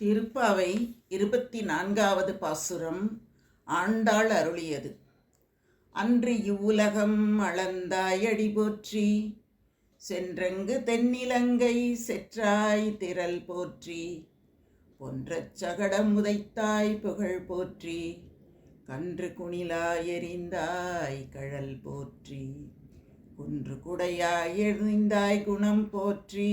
திருப்பாவை இருபத்தி நான்காவது பாசுரம் ஆண்டாள் அருளியது. அன்று இவ்வுலகம் அளந்தாயடி போற்றி சென்றங்கு தென்னிலங்கை செற்றாய் திரள் போற்றி பொன்றச் சகடம் உதைத்தாய் புகழ் போற்றி கன்று குணிலாய் எறிந்தாய் கழல் போற்றி குன்று குடையாய் எறிந்தாய் குணம் போற்றி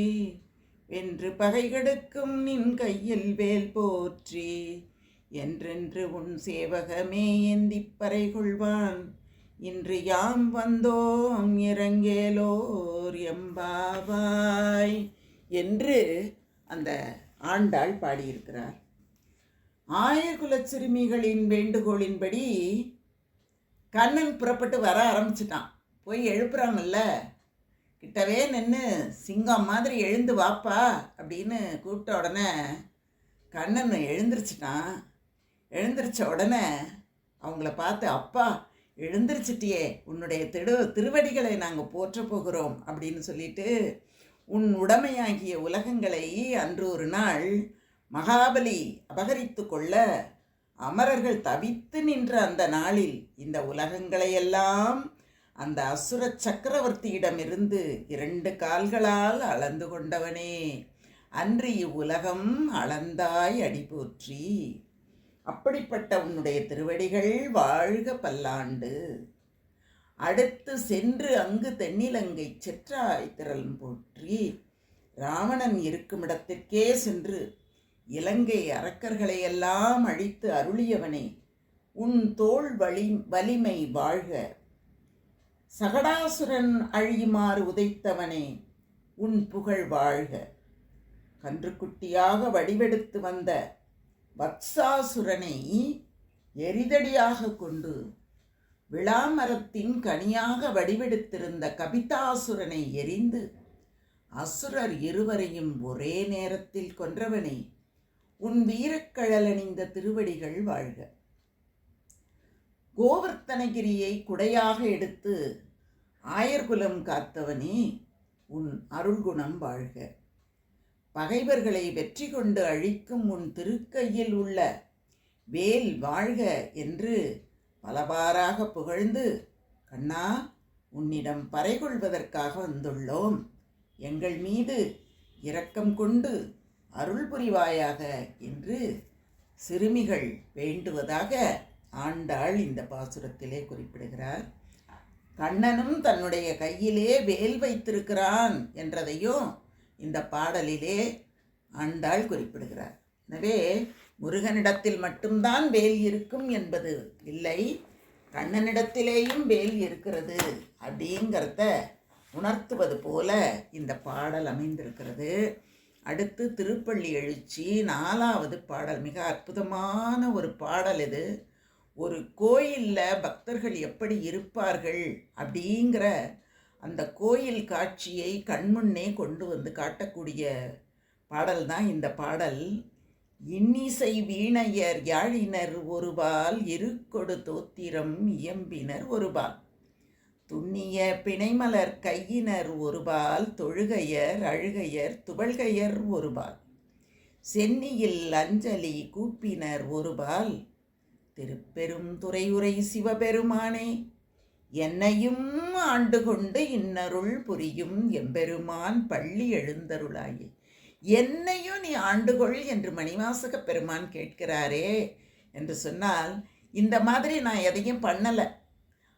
வென்று பகை கெடுக்கும் நின் கையில் வேல் போற்றி. என்றென்று உன் சேவகமே ஏந்திப் பறை கொள்வான் இன்று யாம் வந்தோம் இறங்கேலோர் எம்பாவாய் என்று அந்த ஆண்டாள் பாடியிருக்கிறார். ஆயகுலச் சிறுமிகளின் வேண்டுகோளின்படி கண்ணன் புறப்பட்டு வர ஆரம்பிச்சிட்டான். போய் எழுப்புறாங்கல்ல கிட்டவே நின்று சிங்கம் மாதிரி எழுந்து வாப்பா அப்படின்னு கூப்பிட்ட உடனே கண்ணன் எழுந்திரிச்சிட்டான். எழுந்திருச்ச உடனே அவங்கள பார்த்து அப்பா எழுந்திருச்சிட்டியே உன்னுடைய திரு திருவடிகளை நாங்கள் போற்ற போகிறோம் அப்படின்னு சொல்லிட்டு உன் உடமையாகிய உலகங்களை அன்று ஒரு நாள் மகாபலி அபகரித்து கொள்ள அமரர்கள் தவித்து நின்ற அந்த நாளில் இந்த உலகங்களையெல்லாம் அந்த அசுர சக்கரவர்த்தியிடமிருந்து இரண்டு கால்களால் அளந்து கொண்டவனே. அன்று இவ்வுலகம் அளந்தாய் அடி போற்றி அப்படிப்பட்ட உன்னுடைய திருவடிகள் வாழ்க பல்லாண்டு. அடுத்து சென்று அங்கு தென்னிலங்கை செற்றாய் திரளும் போற்றி. ராவணன் இருக்கும் இடத்திற்கே சென்று இலங்கை அரக்கர்களை எல்லாம் அழித்து அருளியவனே. உன் தோள் வலி வலிமை வாழ்க. சகடாசுரன் அழியுமாறு உதைத்தவனே உன் புகழ் வாழ்க. கன்றுக்குட்டியாக வடிவெடுத்து வந்த வத்சாசுரனை எரிதடியாக கொண்டு விளாமரத்தின் கனியாக வடிவெடுத்திருந்த கபிதாசுரனை எரிந்து அசுரர் இருவரையும் ஒரே நேரத்தில் கொன்றவனே உன் வீரக்கழலணிந்த திருவடிகள் வாழ்க. கோவர்த்தனகிரியை குடையாக எடுத்து ஆயர்குலம் காத்தவனே உன் அருள்குணம் வாழ்க. பகைவர்களை வெற்றி கொண்டு அழிக்கும் உன் திருக்கையில் உள்ள வேல் வாழ்க என்று பலவாறாக புகழ்ந்து கண்ணா உன்னிடம் பறைகொள்வதற்காக வந்துள்ளோம். எங்கள் மீது இரக்கம் கொண்டு அருள் புரிவாயாக என்று சிறுமிகள் வேண்டுவதாக ஆண்டாள் இந்த பாசுரத்திலே குறிப்பிடுகிறார். கண்ணனும் தன்னுடைய கையிலே வேல் வைத்திருக்கிறான் என்றதையும் இந்த பாடலிலே ஆண்டாள் குறிப்பிடுகிறார். எனவே முருகனிடத்தில் மட்டும்தான் வேல் இருக்கும் என்பது இல்லை. கண்ணனிடத்திலேயும் வேல் இருக்கிறது அப்படிங்கிறத உணர்த்துவது போல இந்த பாடல் அமைந்திருக்கிறது. அடுத்து திருப்பள்ளி எழுச்சி நாலாவது பாடல். மிக அற்புதமான ஒரு பாடல் இது. ஒரு கோயிலில் பக்தர்கள் எப்படி இருப்பார்கள் அப்படிங்கிற அந்த கோயில் காட்சியை கண்முன்னே கொண்டு வந்து காட்டக்கூடிய பாடல் தான் இந்த பாடல். இன்னிசை வீணையர் யாழினர் ஒருபால் இருக்கொடு தோத்திரம் இயம்பினர் ஒருபால். துண்ணிய பிணைமலர் கையினர் ஒருபால் தொழுகையர் அழுகையர் துவள்கையர் ஒருபால். சென்னியில் அஞ்சலி கூப்பினர் ஒருபால் திருப்பெரும் துறையுரை சிவபெருமானே என்னையும் ஆண்டு கொண்டு இன்னருள் புரியும் எம்பெருமான் பள்ளி எழுந்தருளாயே. என்னையும் நீ ஆண்டுகொள் என்று மணிவாசக பெருமான் கேட்கிறாரே என்று சொன்னால் இந்த மாதிரி நான் எதையும் பண்ணலை.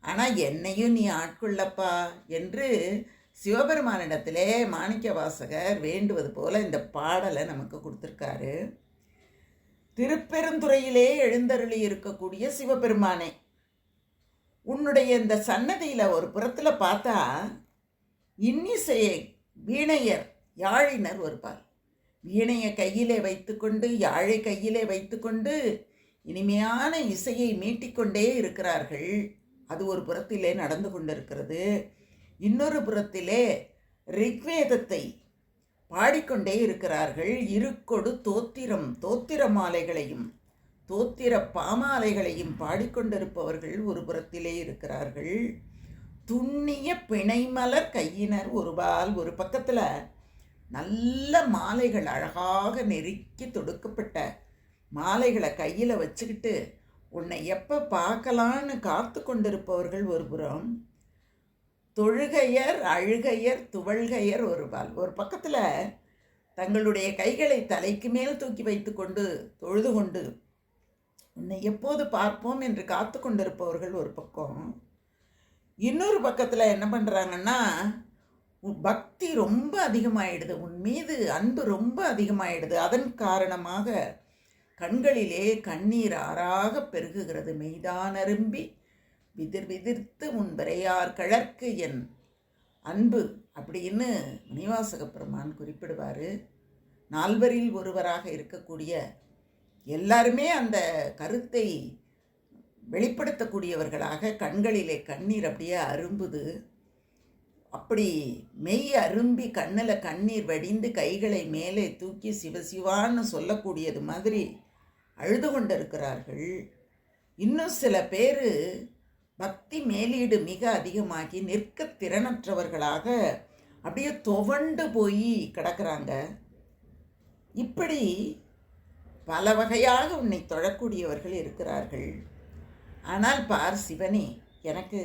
ஆனால் என்னையும் நீ ஆட்கொள்ளப்பா என்று சிவபெருமானிடத்திலே மாணிக்க வாசகர் வேண்டுவது போல இந்த பாடலை நமக்கு கொடுத்துருக்காரு. திருப்பெருந்துறையிலே எழுந்தருளி இருக்கக்கூடிய சிவபெருமானே உன்னுடைய இந்த சன்னதியில் ஒரு புறத்தில் பார்த்தா இன்னிசையை வீணையர் யாழினர் ஒருபால் வீணையை கையிலே வைத்துக்கொண்டு யாழை கையிலே வைத்துக்கொண்டு இனிமையான இசையை மீட்டிக்கொண்டே இருக்கிறார்கள். அது ஒரு புறத்திலே நடந்து கொண்டிருக்கிறது. இன்னொரு புறத்திலே ரிக்வேதத்தை பாடிக்கொண்டே இருக்கிறார்கள். இருக்கொடு தோத்திரம் தோத்திர மாலைகளையும் தோத்திர பாமாலைகளையும் பாடிக்கொண்டிருப்பவர்கள் ஒரு புறத்திலே இருக்கிறார்கள். துண்ணிய பிணைமலர் கையினர் ஒருபால் ஒரு பக்கத்தில் நல்ல மாலைகள் அழகாக நெருக்கி தொடுக்கப்பட்ட மாலைகளை கையில் வச்சுக்கிட்டு உன்னை எப்போ பார்க்கலான்னு காத்து கொண்டிருப்பவர்கள் ஒரு புறம் தொழுகையர் அழுகையர் துவள்கையர் ஒருபால். ஒரு பக்கத்தில் தங்களுடைய கைகளை தலைக்கு மேல் தூக்கி வைத்து கொண்டு தொழுது கொண்டு உன்னை எப்போது பார்ப்போம்? என்று காத்து கொண்டிருப்பவர்கள் ஒரு பக்கம். இன்னொரு பக்கத்தில் என்ன பண்ணுறாங்கன்னா பக்தி ரொம்ப அதிகமாயிடுது. உன் மீது அன்பு ரொம்ப அதிகமாயிடுது. அதன் காரணமாக கண்களிலே கண்ணீர் ஆறாக பெருகுகிறது. மெய்தானரும்பி விதிர் விதிர்த்து உன் விரையார் கழற்கு என் அன்பு அப்படின்னு மணிவாசக பெருமான் குறிப்பிடுவார். நால்வரில் ஒருவராக இருக்கக்கூடிய எல்லாருமே அந்த கருத்தை வெளிப்படுத்தக்கூடியவர்களாக கண்களிலே கண்ணீர் அப்படியே அரும்புது. அப்படி மெய் அரும்பி கண்ணில் கண்ணீர் வடிந்து கைகளை மேலே தூக்கி சிவசிவான்னு சொல்லக்கூடியது மாதிரி அழுது கொண்டிருக்கிறார்கள். இன்னும் சில பேர் பக்தி மேலீடு மிக அதிகமாகி நிற்க திறனற்றவர்களாக அப்படியே துவண்டு போய் கிடக்கிறாங்க. இப்படி பல வகையாக உன்னை தொழக்கூடியவர்கள் இருக்கிறார்கள். ஆனால் பார் சிவனே எனக்கு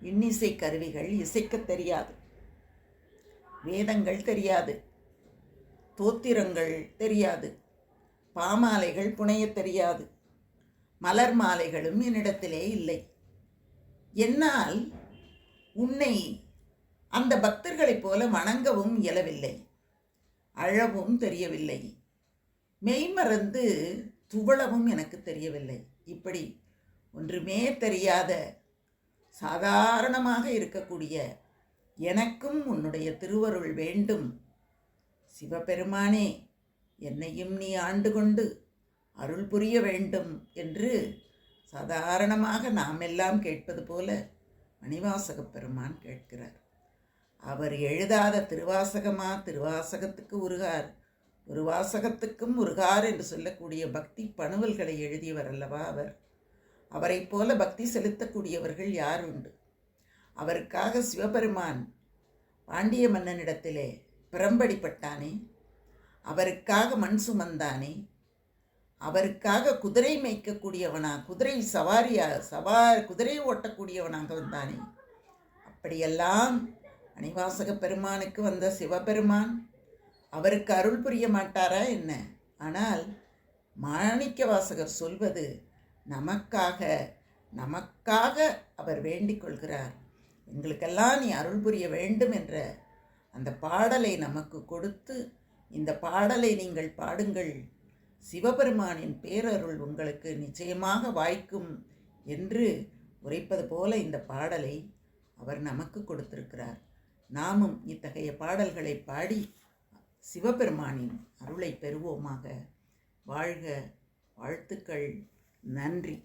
இன்னிசை கருவிகள் இசைக்க தெரியாது. வேதங்கள் தெரியாது. தோத்திரங்கள் தெரியாது. பாமாலைகள் புனைய தெரியாது. மலர் மாலைகளும் என்னிடத்திலே இல்லை. என்னால் உன்னை அந்த பக்தர்களைப் போல வணங்கவும் இயலவில்லை. அழவும் தெரியவில்லை. மெய்மறந்து துவளவும் எனக்கு தெரியவில்லை. இப்படி ஒன்றுமே தெரியாத சாதாரணமாக இருக்கக்கூடிய எனக்கும் உன்னுடைய திருவருள் வேண்டும். சிவபெருமானே என்னையும் நீ ஆண்டு கொண்டு அருள் புரிய வேண்டும் என்று சாதாரணமாக நாம் எல்லாம் கேட்பது போல மணிவாசக பெருமான் கேட்கிறார். அவர் எழுதாத திருவாசகமா? திருவாசகத்துக்கு உருகார். ஒரு வாசகத்துக்கும் உருகார் என்று சொல்லக்கூடிய பக்தி பணுவல்களை எழுதியவர் அல்லவா அவர்? அவரைப் போல பக்தி செலுத்தக்கூடியவர்கள் யார் உண்டு? அவருக்காக சிவபெருமான் பாண்டிய மன்னனிடத்திலே பிரம்படிப்பட்டானே அவருக்காக மண் சுமந்தானே. அவருக்காக குதிரை மேய்க்கக்கூடியவனா குதிரை சவாரியா சவா குதிரை ஓட்டக்கூடியவனாக வந்தானே அப்படியெல்லாம் அணிவாசக பெருமானுக்கு வந்த சிவபெருமான் அவருக்கு அருள் புரிய மாட்டாரா என்ன? ஆனால் மாணிக்க வாசகர் சொல்வது நமக்காக நமக்காக அவர் வேண்டிக் கொள்கிறார். எங்களுக்கெல்லாம் நீ அருள் புரிய வேண்டும் என்ற அந்த பாடலை நமக்கு கொடுத்து இந்த பாடலை நீங்கள் பாடுங்கள் சிவபெருமானின் பேரருள் உங்களுக்கு நிச்சயமாக வாய்க்கும் என்று உரைப்பது போல இந்த பாடலை அவர் நமக்கு கொடுத்திருக்கிறார். நாமும் இத்தகைய பாடல்களை பாடி சிவபெருமானின் அருளை பெறுவோமாக. வாழ்க வாழ்த்துக்கள் நன்றி.